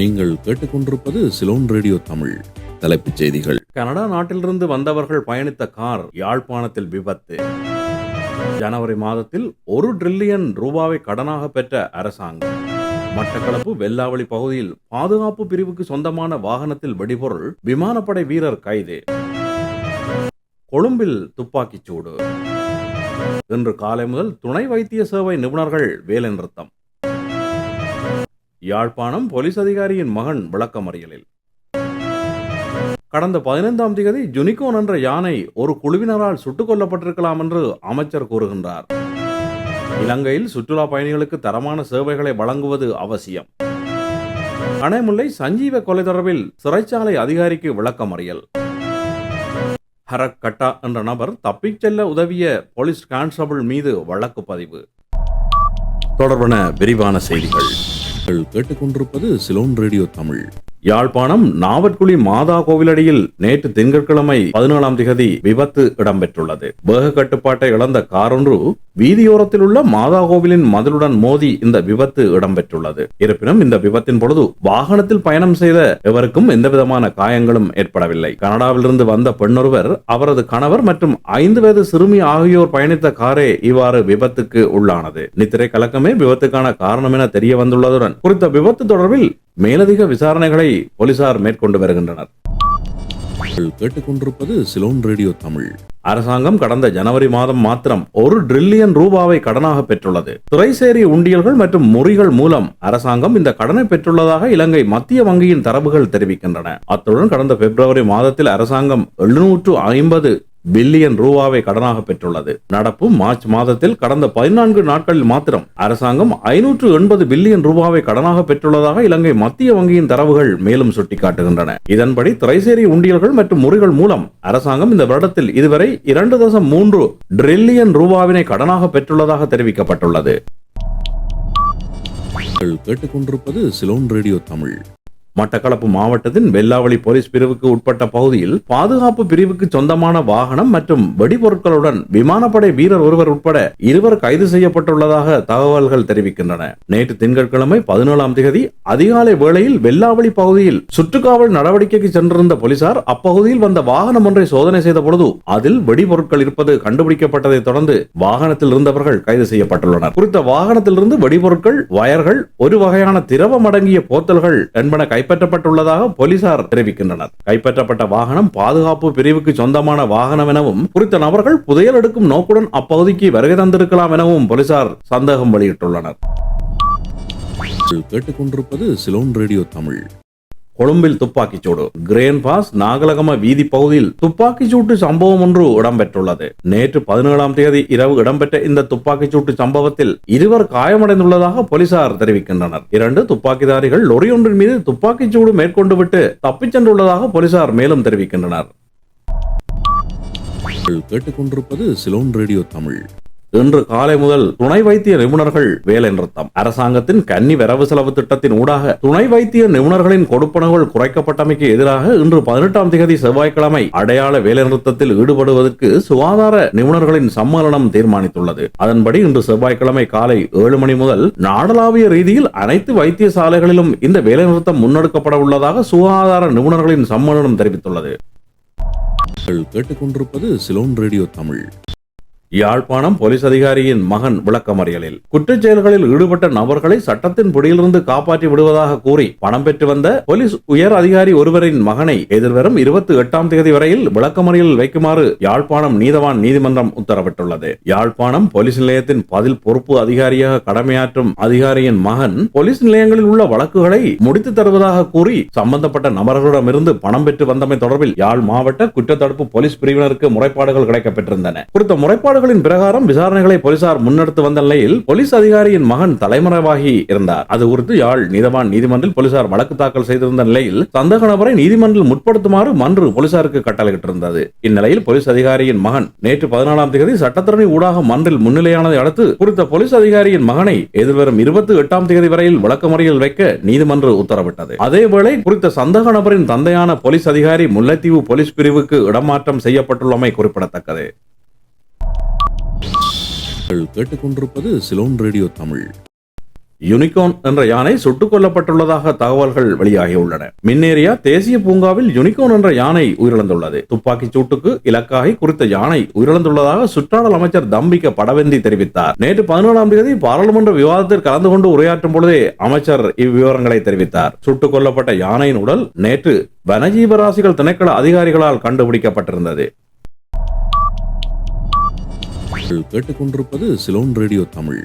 நீங்கள் கேட்டுக்கொண்டிருப்பது சிலோன் ரேடியோ தமிழ். தலைப்புச் செய்திகள். கனடா நாட்டிலிருந்து வந்தவர்கள் பயணித்த கார் யாழ்ப்பாணத்தில் விபத்து. ஜனவரி மாதத்தில் ஒரு டிரில்லியன் ரூபாவை கடனாக பெற்ற அரசாங்கம். மட்டக்களப்பு வெல்லாவளி பகுதியில் பாதுகாப்பு பிரிவுக்கு சொந்தமான வாகனத்தில் வெடிபொருள் விமானப்படை வீரர் கைது. கொழும்பில் துப்பாக்கிச் சூடு. இன்று காலை முதல் துணை வைத்திய சேவை நிபுணர்கள் வேலை நிறுத்தம். யாழ்ப்பாணம் போலீஸ் அதிகாரியின் மகன் விளக்கமறியலில். கடந்த பதினைந்தாம் தேதி ஜுனிகோன் என்ற யானை ஒரு குழுவினரால் சுட்டுக் கொல்லப்பட்டிருக்கலாம் என்று அமைச்சர் கூறுகின்றார். இலங்கையில் சுற்றுலா பயணிகளுக்கு தரமான சேவைகளை வழங்குவது அவசியம். அணைமுல்லை சஞ்சீவ கொலை தொடர்பில் சிறைச்சாலை அதிகாரிக்கு விளக்கமறியல். ஹரக் கட்டா என்ற நபர் தப்பிச் செல்ல உதவிய போலீஸ் கான்ஸ்டபிள் மீது வழக்கு பதிவு. தொடர்பான விரிவான செய்திகள். நீங்கள் கேட்டுக்கொண்டிருப்பது சிலோன் ரேடியோ தமிழ். யாழ்ப்பாணம் நாவற்குழி மாதா கோவிலடியில் நேற்று திங்கட்கிழமை பதினேழாம் திகதி விபத்து இடம்பெற்றுள்ளது. வேக கட்டுப்பாட்டை இழந்த காரொன்று வீதியோரத்தில் உள்ள மாதா கோவிலின் மதிலுடன் மோதி இந்த விபத்து இடம்பெற்றுள்ளது. இருப்பினும் இந்த விபத்தின் பொழுது வாகனத்தில் பயணம் செய்த எவருக்கும் எந்தவிதமான காயங்களும் ஏற்படவில்லை. கனடாவிலிருந்து வந்த பெண்ணொருவர் அவரது கணவர் மற்றும் ஐந்து வயது சிறுமி ஆகியோர் பயணித்த காரே இவ்வாறு விபத்துக்கு உள்ளானது. நித்திரை கலக்கமே விபத்துக்கான காரணம் என தெரிய வந்துள்ளதுடன் குறித்த விபத்து தொடர்பில் மேலதிக விசாரணைகளை போலீசார் மேற்கொண்டு வருகின்றனர். கேட்டுக்கொண்டிருப்பது சிலோன் ரேடியோ தமிழ். அரசாங்கம் கடந்த ஜனவரி மாதம் மாத்திரம் ஒரு டிரில்லியன் ரூபாவை கடனாக பெற்றுள்ளது. துறைசேரி உண்டியல்கள் மற்றும் முறிகள் மூலம் அரசாங்கம் இந்த கடனை பெற்றுள்ளதாக இலங்கை மத்திய வங்கியின் தரவுகள் தெரிவிக்கின்றன. அத்துடன் கடந்த பிப்ரவரி மாதத்தில் அரசாங்கம் எழுநூற்று ஐம்பது பில்லியன் ரூபாவை கடனாக பெற்றுள்ளது. நடப்பு மார்ச் மாதத்தில் கடந்த பதினான்கு நாட்களில் மாத்திரம் அரசாங்கம் ஐநூற்று எண்பது பில்லியன் ரூபாவை கடனாக பெற்றுள்ளதாக இலங்கை மத்திய வங்கியின் தரவுகள் மேலும் சுட்டிக்காட்டுகின்றன. இதன்படி திரைசேரி உண்டியல்கள் மற்றும் முறிகள் மூலம் அரசாங்கம் இந்த வருடத்தில் இதுவரை இரண்டு தசம் மூன்று டிரில்லியன் ரூபாவினை கடனாக பெற்றுள்ளதாக தெரிவிக்கப்பட்டுள்ளது. கேட்டுக்கொண்டிருப்பது சிலோன் ரேடியோ தமிழ். மட்டக்களப்பு மாவட்டத்தின் வெல்லாவளி போலீஸ் பிரிவுக்கு உட்பட்ட பகுதியில் பாதுகாப்பு பிரிவுக்கு சொந்தமான வாகனம் மற்றும் வெடிபொருட்களுடன் விமானப்படை வீரர் ஒருவர் உட்பட இருவர் கைது செய்யப்பட்டுள்ளதாக தகவல்கள் தெரிவிக்கின்றன. நேற்று திங்கட்கிழமை பதினேழாம் தேதி அதிகாலை வேளையில் வெல்லாவளி பகுதியில் சுற்றுக்காவல் நடவடிக்கைக்கு சென்றிருந்த போலீசார் அப்பகுதியில் வந்த வாகனம் ஒன்றை சோதனை செய்த பொழுது அதில் வெடிபொருட்கள் இருப்பது கண்டுபிடிக்கப்பட்டதை தொடர்ந்து வாகனத்தில் இருந்தவர்கள் கைது செய்யப்பட்டுள்ளனர். குறித்த வாகனத்திலிருந்து வெடிபொருட்கள் வயர்கள் ஒரு வகையான திரவம் அடங்கிய போத்தல்கள் என்பன கைப்பற்றப்பட்டுள்ளதாக போலீசார் தெரிவிக்கின்றனர். கைப்பற்றப்பட்ட வாகனம் பாதுகாப்பு பிரிவுக்கு சொந்தமான வாகனம் எனவும் குறித்த நபர்கள் புதையல் எடுக்கும் நோக்குடன் அப்பகுதிக்கு வருகை தந்திருக்கலாம் எனவும் போலீசார் சந்தேகம் வெளியிட்டுள்ளனர். கேட்டுக்கொண்டிருப்பது சிலோன் ரேடியோ தமிழ். கொழும்பில் துப்பாக்கிச் சூடு. கிரேன் பாஸ் நாகலகம வீதி பகுதியில் துப்பாக்கிச் சூட்டு சம்பவம் ஒன்று இடம்பெற்றுள்ளது. நேற்று பதினேழாம் தேதி இரவு இடம்பெற்ற இந்த துப்பாக்கிச் சூட்டு சம்பவத்தில் இருவர் காயமடைந்துள்ளதாக போலீசார் தெரிவிக்கின்றனர். இரண்டு துப்பாக்கிதாரிகள் லொரி ஒன்றின் மீது துப்பாக்கிச் சூடு மேற்கொண்டு விட்டு தப்பிச் சென்றுள்ளதாக போலீசார் மேலும் தெரிவிக்கின்றனர். கேட்டுக்கொண்டிருப்பது சிலோன் ரேடியோ தமிழ். இன்று காலை முதல் துணை வைத்திய நிபுணர்கள் வேலை நிறுத்தம். அரசாங்கத்தின் கன்னி வரவு செலவு திட்டத்தின் ஊடாக துணை வைத்திய நிபுணர்களின் கொடுப்பனவுகள் குறைக்கப்பட்டமைக்கு எதிராக இன்று பதினெட்டாம் தேதி செவ்வாய்க்கிழமை அடையாள வேலை நிறுத்தத்தில் ஈடுபடுவதற்கு சுகாதார நிபுணர்களின் சம்மேளனம் தீர்மானித்துள்ளது. அதன்படி இன்று செவ்வாய்க்கிழமை காலை ஏழு மணி முதல் நாடளாவிய ரீதியில் அனைத்து வைத்தியசாலைகளிலும் இந்த வேலைநிறுத்தம் முன்னெடுக்கப்பட உள்ளதாக சுகாதார நிபுணர்களின் சம்மேளனம் தெரிவித்துள்ளது. கேட்டுக்கொண்டிருப்பது சிலோன் ரேடியோ தமிழ். யாழ்ப்பாணம் போலீஸ் அதிகாரியின் மகன் விளக்கமறியலில். குற்றச் செயல்களில் ஈடுபட்ட நபர்களை சட்டத்தின் பிடியிலிருந்து காப்பாற்றி விடுவதாக கூறி பணம் பெற்று வந்த போலீஸ் உயர் அதிகாரி ஒருவரின் மகனை எதிர்வரும் இருபத்தி எட்டாம் தேதி வரையில் விளக்கமறியலில் வைக்குமாறு யாழ்ப்பாணம் நீதவான் நீதிமன்றம் உத்தரவிட்டுள்ளது. யாழ்ப்பாணம் போலீஸ் நிலையத்தின் பதில் பொறுப்பு அதிகாரியாக கடமையாற்றும் அதிகாரியின் மகன் போலீஸ் நிலையங்களில் உள்ள வழக்குகளை முடித்து தருவதாக கூறி சம்பந்தப்பட்ட நபர்களிடமிருந்து பணம் பெற்று வந்தமை தொடர்பில் யாழ் மாவட்ட குற்றத்தடுப்பு போலீஸ் பிரிவினருக்கு முறைப்பாடுகள் கிடைக்கப்பெற்றிருந்தன. குறித்த தகவல்களின் பிரகாரம் விசாரணைகளை போலீசார் முன்னெடுத்து வந்த நிலையில் போலீஸ் அதிகாரியின் மகன் தலைமறைவாகி இருந்தார். அது குறித்து யாழ் நீதவான் நீதிமன்றில் போலீசார் வழக்கு தாக்கல் செய்திருந்த நிலையில் சந்தேக நபரை நீதிமன்றில் முற்படுத்துமாறு மன்று போலீசாருக்கு கட்டளையிட்டிருந்தது. இந்நிலையில் போலீஸ் அதிகாரியின் மகன் நேற்று பதினாலாம் தேதி சட்டத்தரணி ஊடாக மன்றில் முன்னிலையானதை அடுத்து குறித்த போலீஸ் அதிகாரியின் மகனை எதிர்வரும் இருபத்தி எட்டாம் தேதி வரையில் விளக்கமறியல் வைக்க நீதிமன்றம் உத்தரவிட்டது. அதேவேளை குறித்த சந்தேக நபரின் தந்தையான போலீஸ் அதிகாரி முல்லைத்தீவு போலீஸ் பிரிவுக்கு இடமாற்றம் செய்யப்பட்டுள்ளமை குறிப்பிடத்தக்கது. கேட்டுக்கொண்டிருப்பது சிலோன் ரேடியோ தமிழ். யூனிகார்ன் என்ற யானை சுட்டுக் கொல்லப்பட்டுள்ளதாக தகவல்கள் வெளியாகியுள்ளன மின்னேரியா தேசிய பூங்காவில் யூனிகார்ன் என்ற யானை உயிரிழந்துள்ளது. துப்பாக்கிச் சூட்டுக்கு இலக்காகி குறித்த யானை உயிரிழந்துள்ளதாக சுற்றாடல் அமைச்சர் தம்பிக்க படவெந்தி தெரிவித்தார். நேற்று பதினேழாம் தேதி பாராளுமன்ற விவாதத்தில் கலந்து கொண்டு உரையாற்றும் பொழுதே அமைச்சர் இவ்விவரங்களை தெரிவித்தார். சுட்டுக் கொல்லப்பட்ட யானையின் உடல் நேற்று வனஜீவராசிகள் திணைக்கள அதிகாரிகளால் கண்டுபிடிக்கப்பட்டிருந்தது. நீங்கள் கேட்டுக்கொண்டிருப்பது சிலோன் ரேடியோ தமிழ்.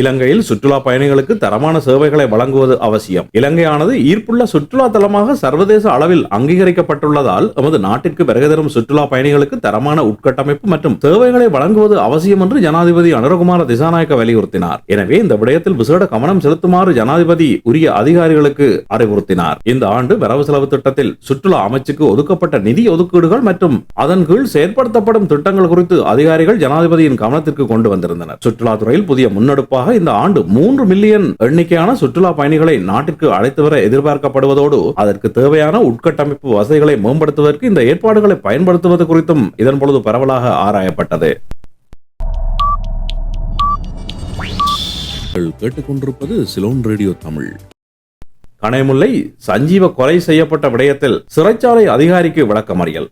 இலங்கையில் சுற்றுலா பயணிகளுக்கு தரமான சேவைகளை வழங்குவது அவசியம். இலங்கையானது ஈர்ப்புள்ள சுற்றுலா தலமாக சர்வதேச அளவில் அங்கீகரிக்கப்பட்டுள்ளதால் எமது நாட்டிற்கு வருகை தரும் சுற்றுலா பயணிகளுக்கு தரமான உட்கட்டமைப்பு மற்றும் சேவைகளை வழங்குவது அவசியம் என்று ஜனாதிபதி அனுரகுமார திசாநாயக்க வலியுறுத்தினார். எனவே இந்த விடயத்தில் விசேட கவனம் செலுத்துமாறு ஜனாதிபதி உரிய அதிகாரிகளுக்கு அறிவுறுத்தினார். இந்த ஆண்டு வரவு செலவு திட்டத்தில் சுற்றுலா அமைச்சுக்கு ஒதுக்கப்பட்ட நிதி ஒதுக்கீடுகள் மற்றும் அதன் கீழ் செயற்படுத்தப்படும் திட்டங்கள் குறித்து அதிகாரிகள் ஜனாதிபதியின் கவனத்திற்கு கொண்டு வந்திருந்தனர். சுற்றுலாத்துறையில் புதிய முன்னெடுப்பாக இந்த ஆண்டு மூன்று மில்லியன் எண்ணிக்கையான சுற்றுலா பயணிகளை நாட்டிற்கு அழைத்து வர எதிர்பார்க்கப்படுவதோடு அதற்கு தேவையான உட்கட்டமைப்பு வசதிகளை மேம்படுத்துவதற்கு இந்த ஏற்பாடுகளை பயன்படுத்துவது குறித்தும் இதன் பொழுது பரவலாக ஆராயப்பட்டது. கேட்டுக்கொண்டிருப்பது சிலோன் ரேடியோ தமிழ். கனைமுல்லை சஞ்சீவ கொலை செய்யப்பட்ட விடயத்தில் சிறைச்சாலை அதிகாரிக்கு விளக்கமறியல்.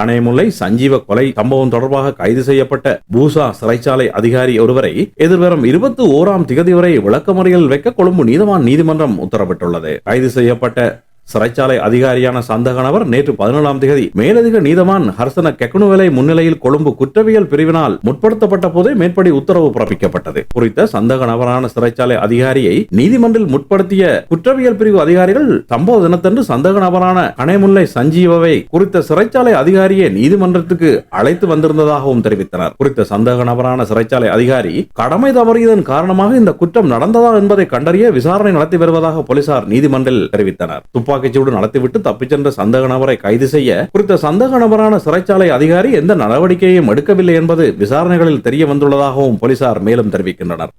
கணையமுல்லை சஞ்சீவ கொலை சம்பவம் தொடர்பாக கைது செய்யப்பட்ட பூசா சிறைச்சாலை அதிகாரி ஒருவரை எதிர்வரும் இருபத்தி ஓராம் திகதி வரை விளக்கமறியல் வைக்க கொழும்பு நீதவான் நீதிமன்றம் உத்தரவிட்டுள்ளது. கைது செய்யப்பட்ட சிறைச்சாலை அதிகாரியான சந்தக நபர் நேற்று பதினேழாம் தேதி மேலதிக நீதவான் ஹர்சன கெக்குனுவலை முன்னிலையில் கொழும்பு குற்றவியல் பிரிவினால் முற்படுத்தப்பட்ட போதே மேற்படி உத்தரவு பிறப்பிக்கப்பட்டது. குறித்த சந்தக நபரான சிறைச்சாலை அதிகாரியை நீதிமன்றில் முற்படுத்திய குற்றவியல் பிரிவு அதிகாரிகள் சம்பவ தினத்தன்று சந்தக நபரான கனைமுல்லை சஞ்சீவவை குறித்த சிறைச்சாலை அதிகாரியை நீதிமன்றத்துக்கு அழைத்து வந்திருந்ததாகவும் தெரிவித்தனர். குறித்த சந்தக நபரான சிறைச்சாலை அதிகாரி கடமை தவறியதன் காரணமாக இந்த குற்றம் நடந்ததா என்பதை கண்டறிய விசாரணை நடத்தி வருவதாக போலீசார் நீதிமன்றில் தெரிவித்தனர். துப்பாக்கி துப்பாக்கிச்சூடு நடத்திவிட்டு தப்பிச் சென்ற நபரை கைது செய்ய குறித்த சந்தேக நபரான சிறைச்சாலை அதிகாரி எந்த நடவடிக்கையும் எடுக்கவில்லை என்பது விசாரணைகளில் தெரிய வந்துள்ளதாகவும் போலீசார் மேலும் தெரிவிக்கின்றனர்.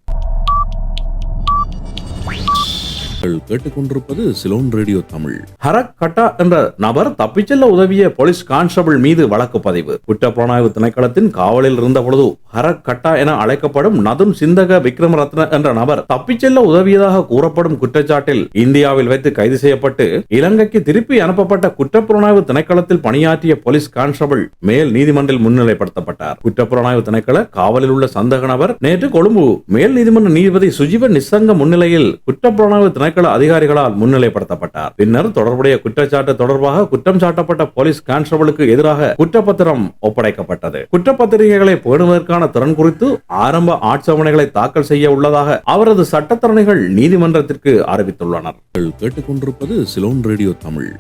கேட்டுக்கொண்டிருப்பது சிலோன் ரேடியோ தமிழ். ஹரக் கட்டா என்ற நபர் தப்பிச்செல்ல உதவிய போலீஸ் கான்ஸ்டபிள் மீது வழக்கு பதிவு. குற்றப்புலனாய்வு திணைக்களத்தின் காவலில் இருந்த பொழுது ஹரக் கட்டா என அழைக்கப்படும் நதும் சிந்தக விக்ரமரத்ன என்ற நபர் தப்பிச்செல்ல உதவியதாக கூறப்படும் குற்றச்சாட்டில் இந்தியாவில் வைத்து கைது செய்யப்பட்டு இலங்கைக்கு திருப்பி அனுப்பப்பட்ட குற்றப்புலனாய்வு திணைக்களத்தில் பணியாற்றிய போலீஸ் கான்ஸ்டபிள் மேல் நீதிமன்றில் முன்னிலைப்படுத்தப்பட்டார். குற்றப்புலனாய்வு திணைக்கள காவலில் உள்ள சந்தக நபர் நேற்று கொழும்பு மேல் நீதிமன்ற நீதிபதி சுஜீவ நிசங்க முன்னிலையில் குற்றப்புலனாய்வு திணைக்கள அதிகாரிகளால் முன்னிலைப்படுத்தப்பட்டார். பின்னர் தொடர்புடைய குற்றச்சாட்டு தொடர்பாக குற்றம் சாட்டப்பட்ட போலீஸ் கான்ஸ்டபிளுக்கு எதிராக குற்றப்பத்திரம் ஒப்படைக்கப்பட்டது. குற்றப்பத்திரிகைகளை பேணுவதற்கான திறன் குறித்து ஆரம்ப ஆட்சேபனைகளை தாக்கல் செய்ய உள்ளதாக அவரது சட்டத்தரணிகள் நீதிமன்றத்திற்கு அறிவித்துள்ளனர். கேட்டுக்கொண்டிருப்பது சிலோன் ரேடியோ தமிழ்.